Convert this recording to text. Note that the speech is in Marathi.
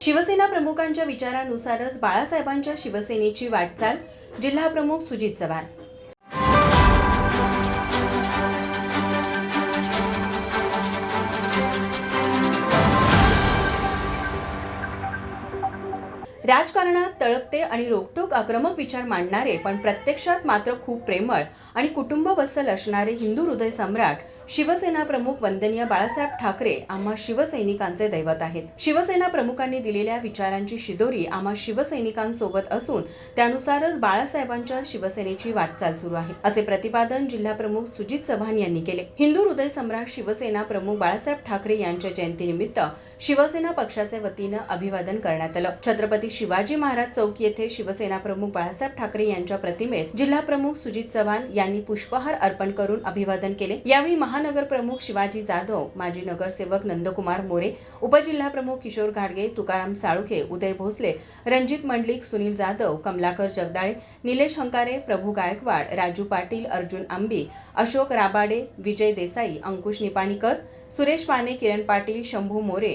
शिवसेना प्रमुखांच्या विचारानुसारच बाळासाहेबांच्या शिवसेनेची वाटचाल जिल्हा प्रमुख सुजित चव्हाण. राजकारणात तळपते आणि रोखटोक आक्रमक विचार मांडणारे पण प्रत्यक्षात मात्र खूप प्रेमळ आणि कुटुंबवत्सल असणारे हिंदू हृदय सम्राट शिवसेना प्रमुख वंदनीय बाळासाहेब ठाकरे आम्हा शिवसैनिकांचे दैवत आहेत. शिवसेना प्रमुखांनी दिलेल्या विचारांची शिदोरी आम्हा शिवसैनिकांसोबत असून त्यानुसारच बाळासाहेबांच्या शिवसेनेची वाटचाल सुरू आहे असे प्रतिपादन जिल्हा प्रमुख सुजित चव्हाण यांनी केले. हिंदू हृदय सम्राट शिवसेना प्रमुख बाळासाहेब ठाकरे यांच्या जयंतीनिमित्त शिवसेना पक्षाच्या वतीनं अभिवादन करण्यात आलं. छत्रपती शिवाजी महाराज चौक येथे शिवसेना प्रमुख बाळासाहेब ठाकरे यांच्या प्रतिमेस जिल्हा प्रमुख सुजित चव्हाण यांनी पुष्पहार अर्पण करून अभिवादन केले. यावेळी महानगर प्रमुख शिवाजी जाधव माजी नगरसेवक नंदकुमार मोरे उपजिल्हा प्रमुख किशोर घाडगे तुकाराम साळुखे उदय भोसले रणजित मंडलिक सुनील जाधव कमलाकर जगदाळे निलेश हंकारे प्रभू गायकवाड राजू पाटील अर्जुन आंबी अशोक राबाडे विजय देसाई अंकुश निपाणीकर सुरेश पाने किरण पाटील शंभू मोरे